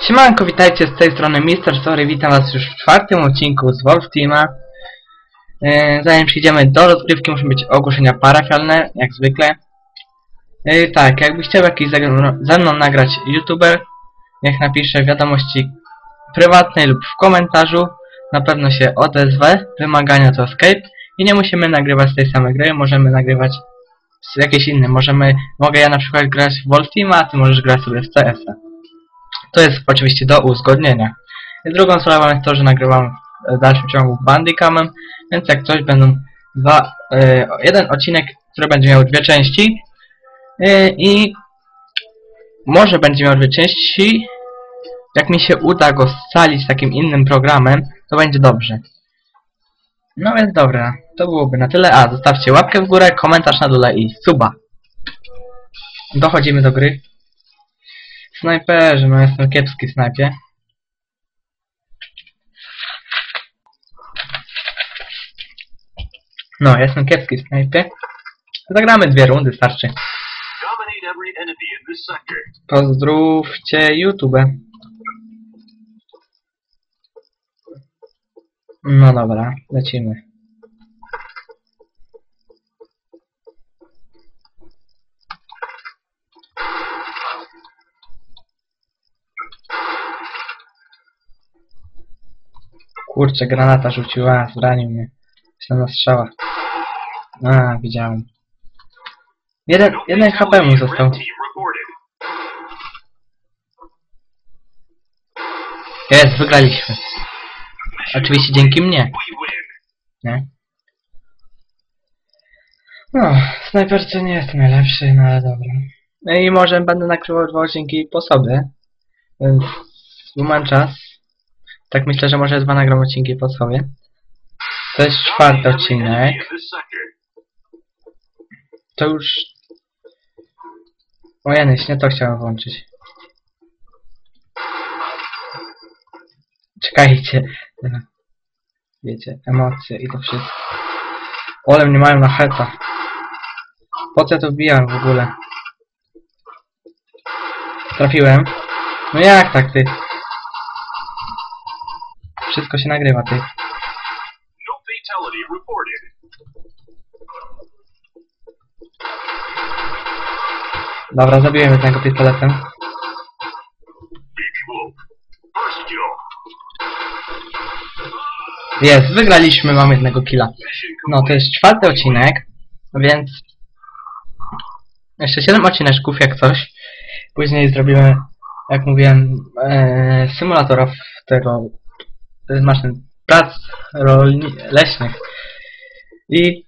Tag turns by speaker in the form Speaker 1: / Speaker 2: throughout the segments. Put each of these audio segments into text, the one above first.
Speaker 1: Siemanko, witajcie z tej strony Mister Story, witam was już w czwartym odcinku z Wolf Teama. E, zanim przejdziemy do rozgrywki, muszą być ogłoszenia parafialne, jak zwykle. E, tak, jakby chciał jakiś ze mną- nagrać youtuber, niech napisze wiadomości prywatnej lub w komentarzu. Na pewno się odezwę. Wymagania to Escape. I nie musimy nagrywać tej samej gry, możemy nagrywać z jakiejś innej. Możemy, mogę ja na przykład grać w Wolf Teama, a ty możesz grać sobie w CS-a. To jest oczywiście do uzgodnienia. I drugą sprawą jest to, że nagrywam w dalszym ciągu Bandicamem, więc jak coś będą dwa, e, jeden odcinek, który będzie miał dwie części e, i może będzie miał dwie części. Jak mi się uda go scalić takim innym programem, to będzie dobrze. No więc dobra, to byłoby na tyle. A, zostawcie łapkę w górę, komentarz na dole i suba. Dochodzimy do gry. Snajperzy, no jestem kiepski w snajpie. No, jestem kiepski w snajpie. Zagramy dwie rundy, starczy. Pozdrówcie YouTube. No dobra, lecimy. Kurczę, granata rzuciła, zranił mnie. Myślę na strzała. A, widziałem. Jeden, jeden HP mu został. Jest, wygraliśmy. Oczywiście dzięki mnie. Nie? No, snajperce nie jest najlepszy, no ale dobra. No i może będę nakrywał dwa odcinki po sobie. Więc mam czas. Tak myślę, że może dwa nagram odcinki po sobie. To jest czwarty odcinek. To już... O Janusz, nie to chciałem włączyć. Czekajcie. Wiecie, emocje i to wszystko. Ole mnie mają na heta. Po co to wbijałem w ogóle? Trafiłem. No jak tak ty? Wszystko się nagrywa ty.
Speaker 2: No.
Speaker 1: Dobra, zabiłem jednego pistoletem. Jest, wygraliśmy, mam jednego killa. No, to jest czwarty odcinek, więc jeszcze 7 odcineczków jak coś. Później zrobimy, jak mówiłem, e, symulatorów tego e, maszyn prac rolni leśnych. I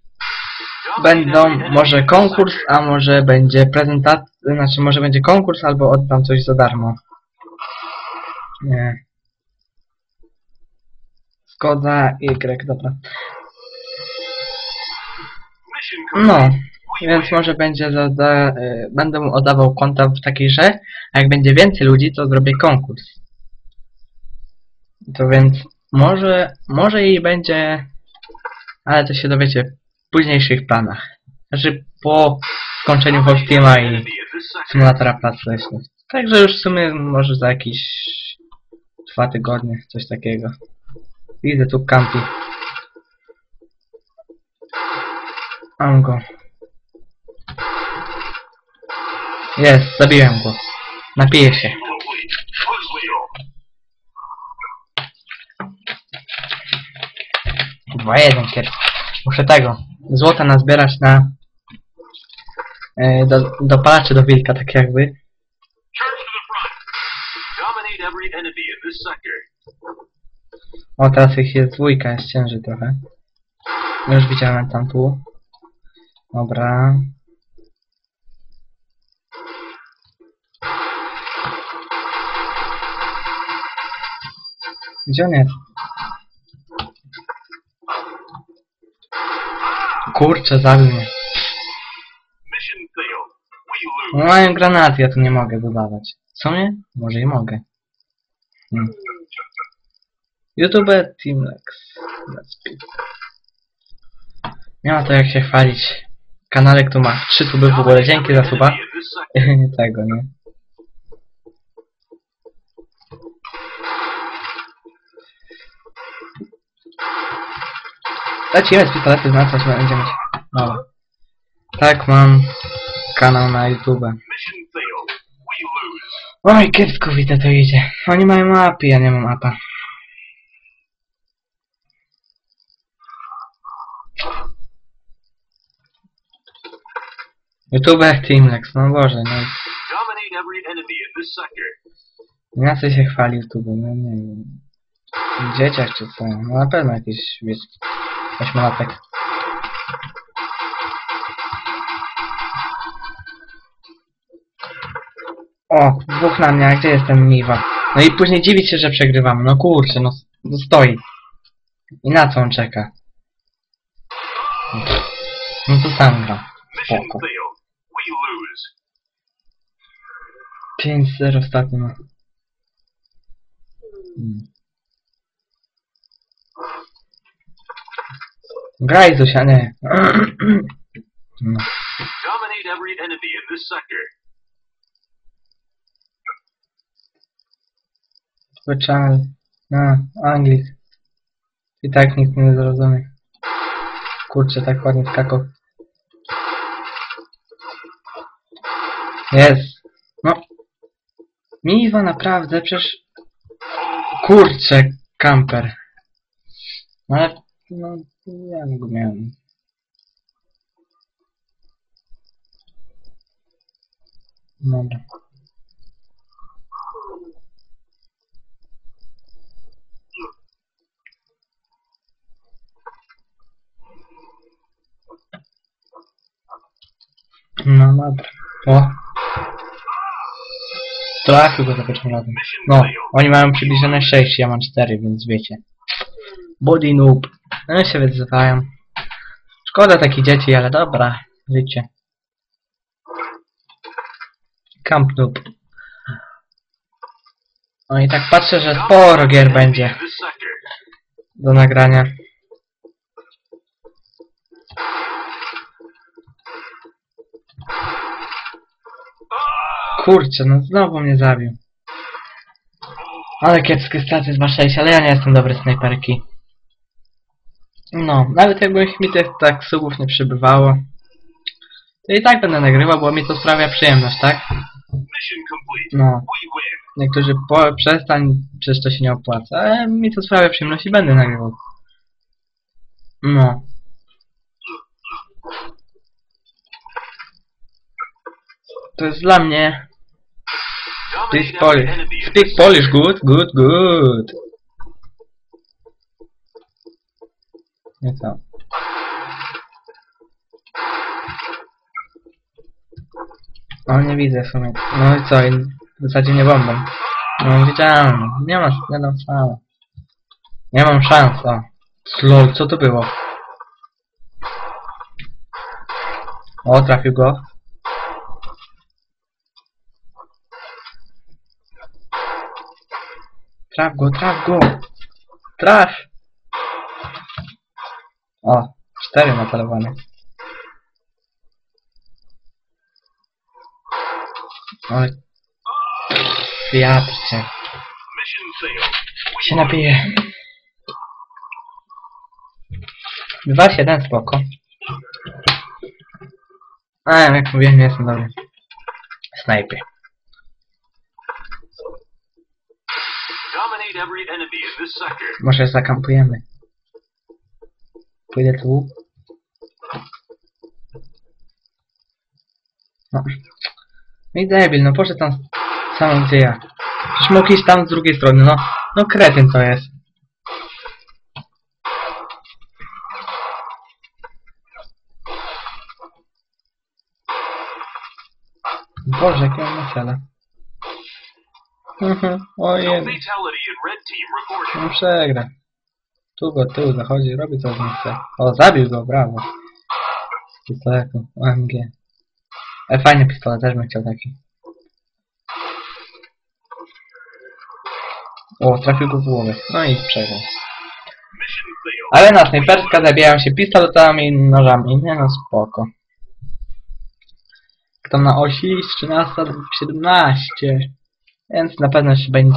Speaker 1: będą może konkurs, a może będzie prezentacja, znaczy może będzie konkurs albo oddam coś za darmo. Nie. Zgoda Y, dobra. No, więc może będzie y, będę mu oddawał konta w takiej grze, a jak będzie więcej ludzi, to zrobię konkurs. To więc może, może i będzie, ale to się dowiecie w późniejszych planach. Znaczy po skończeniu
Speaker 2: every
Speaker 1: i symulatora prac leśnych. Także już w sumie może za jakieś dwa tygodnie, coś takiego. Widzę tu kampi. Mam go. Jest, zabiłem go. Napiję się. 2-1 kier. Muszę tego. Złota nazbierać na e, do, dopalaczy do wilka, tak jakby. O, teraz ich jest dwójka, jest ciężej trochę. Już widziałem tam tu. Dobra. Gdzie on jest? Kurczę, zabił mnie. No mają granaty, ja tu nie mogę wydawać. Co mnie? Może i mogę. Hmm. YouTube Teamlex. Let's be. Nie ma to jak się chwalić. Kanalek tu ma 3 suby w ogóle, dzięki za suba. Tego, nie. Lecimy z pistoletu, znaczyć będziemy mieć. Dobra. Tak, mam kanał na YouTube. Oj, kiepsko widzę to idzie. Oni mają mapy, ja nie mam mapa. YouTube Teamlex, no Boże, no.
Speaker 2: Dominate every enemy in this sector.
Speaker 1: Ja co się chwali YouTube, no nie wiem. Dzieciak czy co? No na pewno jakiś, wiesz, ośmiolatek. O, dwóch na mnie, a gdzie jestem Miwa? No i później dziwić się, że przegrywamy. No kurczę, no, no stoi. I na co on czeka? No to sam gra. Spoko.
Speaker 2: failed. We lose.
Speaker 1: 5-0 ostatnio. Hmm. Graj Zosia, nie. No.
Speaker 2: Dominate every enemy in this sector.
Speaker 1: Wyczal. No, Anglik. I tak nikt nie zrozumie. Kurczę, tak ładnie skakał. Jest. No. Miwa, naprawdę, przecież... Kurczę, kamper. No ale... No, ja go miałem. Dobra. No dobra. O. Trafił go za pierwszym razem. No, oni mają przybliżone 6, ja mam 4, więc wiecie. Body noob. No się wyzywają. Szkoda takich dzieci, ale dobra. Życie. Camp noob. No i tak patrzę, że sporo gier będzie do nagrania. Kurczę, no znowu mnie zabił. Ale kiepskie staty z 2.6, ale ja nie jestem dobry snajperki. No, nawet jakby mi tych tak subów nie przybywało, to i tak będę nagrywał, bo mi to sprawia przyjemność, tak? No, niektórzy po, przestań, przecież to się nie opłaca, ale mi to sprawia przyjemność i będę nagrywał. No. To jest dla mnie Speak Polish. Speak Polish, good, good, good. Nie co? O, nie widzę w sumie. No i co? I zasadzie nie bombą. No widziałem. Nie ma, nie dam szans. Nie mam szans, o. Lol, co to było? O, trafił go. Traf go, traf go! Traf! O, cztery natalowane. Ale...
Speaker 2: We
Speaker 1: się napiję. 2-7 spoko. A, jak mówiłem, nie jestem dobry. Snajpy. Może zakampujemy. Pójdę tu. No. No i debil, no poszedł tam samą gdzie ja. Iść tam z drugiej strony, no. No kretyn to jest. Boże, jakie on cele. Mhm, ojej. No przegra. Tu go tył zachodzi, robi co z chce. O, zabił go, brawo. Z pistoletu, OMG. Ale fajny pistolet, też bym chciał taki. O, trafił go w głowę. No i przegrał. Ale na snajperska zabijają się pistoletami i nożami. Nie no, spoko. Kto na osi? Z 13 do 17. Więc na pewno się będzie